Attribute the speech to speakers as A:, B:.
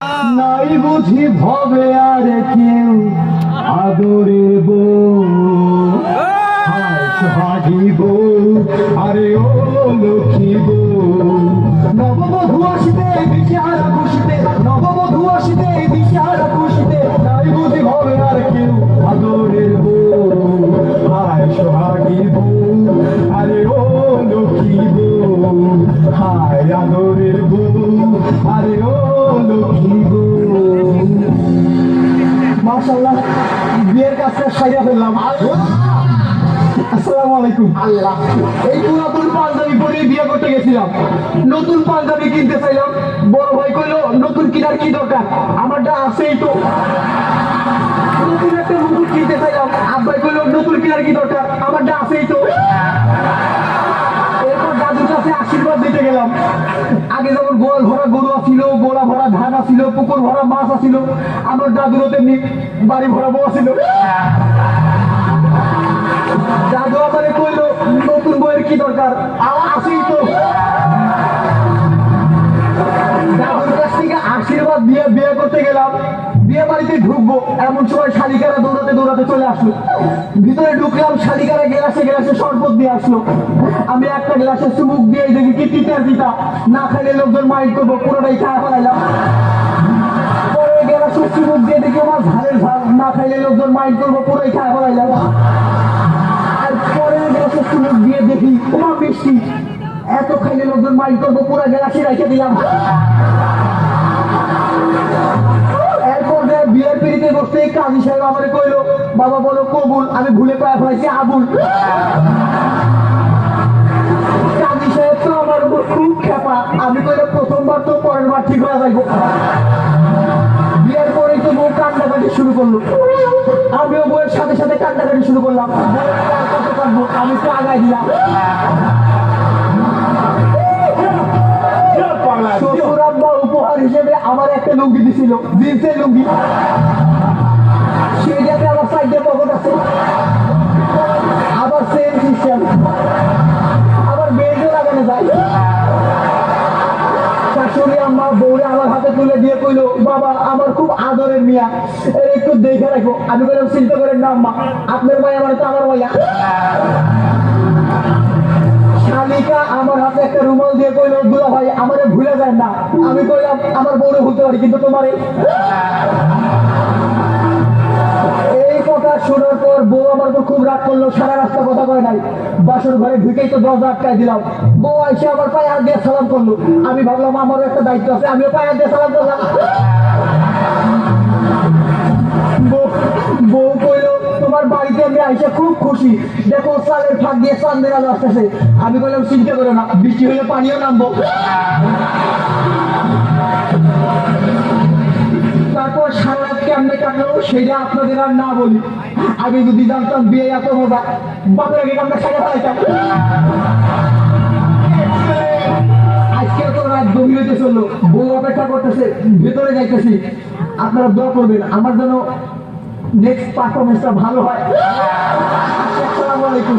A: নাই বুঝি ভবে আর কেউ আদরে বউ। বউ, আরে ও লক্ষ্মী বউ। নববধূ আসিতে বিচার খুশিতে নববধূ আসিতে বিচার খুশিতে নাই বুঝি ভবে আর কেউ আদরের বউ। হায় সোহাগী বউ, আরে ও লক্ষ্মী বউ। হায় আদরের বউ, আরে ও বউ মাশাআল্লাহ, বিয়ের কাছে সাইরা ফেললাম। আসসালামু আলাইকুম। আল্লাহ এই পুরাতন পাঞ্জাবি পরে বিয়ে করতে গেছিলাম। নতুন পাঞ্জাবি কিনতে চাইলাম। বড় ভাই কইলো, নতুন কিনার কি দরকার? আমারটা আছেই তো। নতুন একটা মুকুট কিনতে চাইলাম। আব্বাই কইলো, নতুন কিনার কি দরকার? আমারটা আছেই তো। এরপর দাদুর কাছে আশীর্বাদ দিতে গেলাম। আগে যেমন গোয়াল ভরা গরু আছিল, গোলা ভরা ধান আছিল, পুকুর ভরা মাছ আছিল, আমার দাদুরও তেমনি বাড়ি ভরা বউ ছিল দাদু আমারে কইল, নতুন বইয়ের কি দরকার? আছেই তো। কাছ থেকে আশীর্বাদ দিয়ে বিয়ে করতে গেলাম। বিয়ে বাড়িতে ঢুকবো, এমন সময় শালিকারা দৌড়াতে দৌড়াতে চলে আসলো। ভিতরে ঢুকলাম, শালিকারা গ্লাসে গ্লাসে শরবত দিয়ে আসলো। আমি একটা গ্লাসে চুমুক দিয়ে দেখি কি তিতার তিতা না খাইলে লোকজন মাইন্ড করব, পুরোটাই খাওয়া ফেলাইলাম পরে গ্লাসে চুমুক দিয়ে দেখি আমার ঝালের ঝাল না খাইলে লোকজন মাইন্ড করব পুরোই খাওয়া ফেলাইলাম আর পরে গ্লাসে চুমুক দিয়ে দেখি তোমার বৃষ্টি এত খাইলে লোকজন মাইন্ড করব, পুরো গ্লাসে রেখে দিলাম। পিড়িতে বসতে কাজী সাহেব আমারে কইলো, বাবা বলো কবুল, আমি ভুলে পায়ে ফেলাইছি আবুল। কাজী সাহেব তো আমার খুব খেপা আমি কইলে, প্রথমবার তো, পরের বার ঠিক হয়ে যাইব। বিয়ের পরেই তো বউ কান্নাকাটি শুরু করল। আমিও বউয়ের সাথে সাথে কান্নাকাটি শুরু করলাম। আমি তো আগাই দিলাম। আমার পকেট আবার সেম সিস্টেম আবার বেল্টও লাগানো যায়। আমার হাতে আমি বললাম চিন্তা করেন না, আম্মা। আপনার তো আমার মায়া শালিকা আমার হাতে একটা রুমাল দিয়ে কইলো, দুলা ভাই, আমারে ভুলে যায় না। আমি কইলাম, আমার বউরে ভুলতে পারি, কিন্তু তোমারে। কথা শোনার পর বউ আমার উপর খুব রাগ করল, সারা রাস্তা কথা কয় নাই। বাসর ঘরে ঢুকেই তো দরজা আটকায় দিলাম। বউ এসে আমার পায়ে হাত দিয়ে সালাম করল। আমি ভাবলাম, আমারও একটা দায়িত্ব আছে, আমিও পায়ে হাত দিয়ে সালাম করলাম। বউ- বউ কইলো, তোমার বাড়িতে আমি আইসা খুব খুশি। দেখো সালের ফাঁক দিয়ে চান্দের আলো আসতেছে। আমি বললাম চিন্তা করো না, বৃষ্টি হলে পানিও নামবো। আপনাদের আর না বলি। যদি জানতাম বিয়ে এত মজা। বাপের আগে আমরা সাজা ফেলাইতাম। আজকে তো রাত গভীর হইতে চলল। বউ অপেক্ষা করতেছে, ভেতরে যাইতেছি। আপনারা দোয়া করবেন, আমার যেন নেক্সট পারফরমেন্সটা ভালো হয়। আসসালামু আলাইকুম।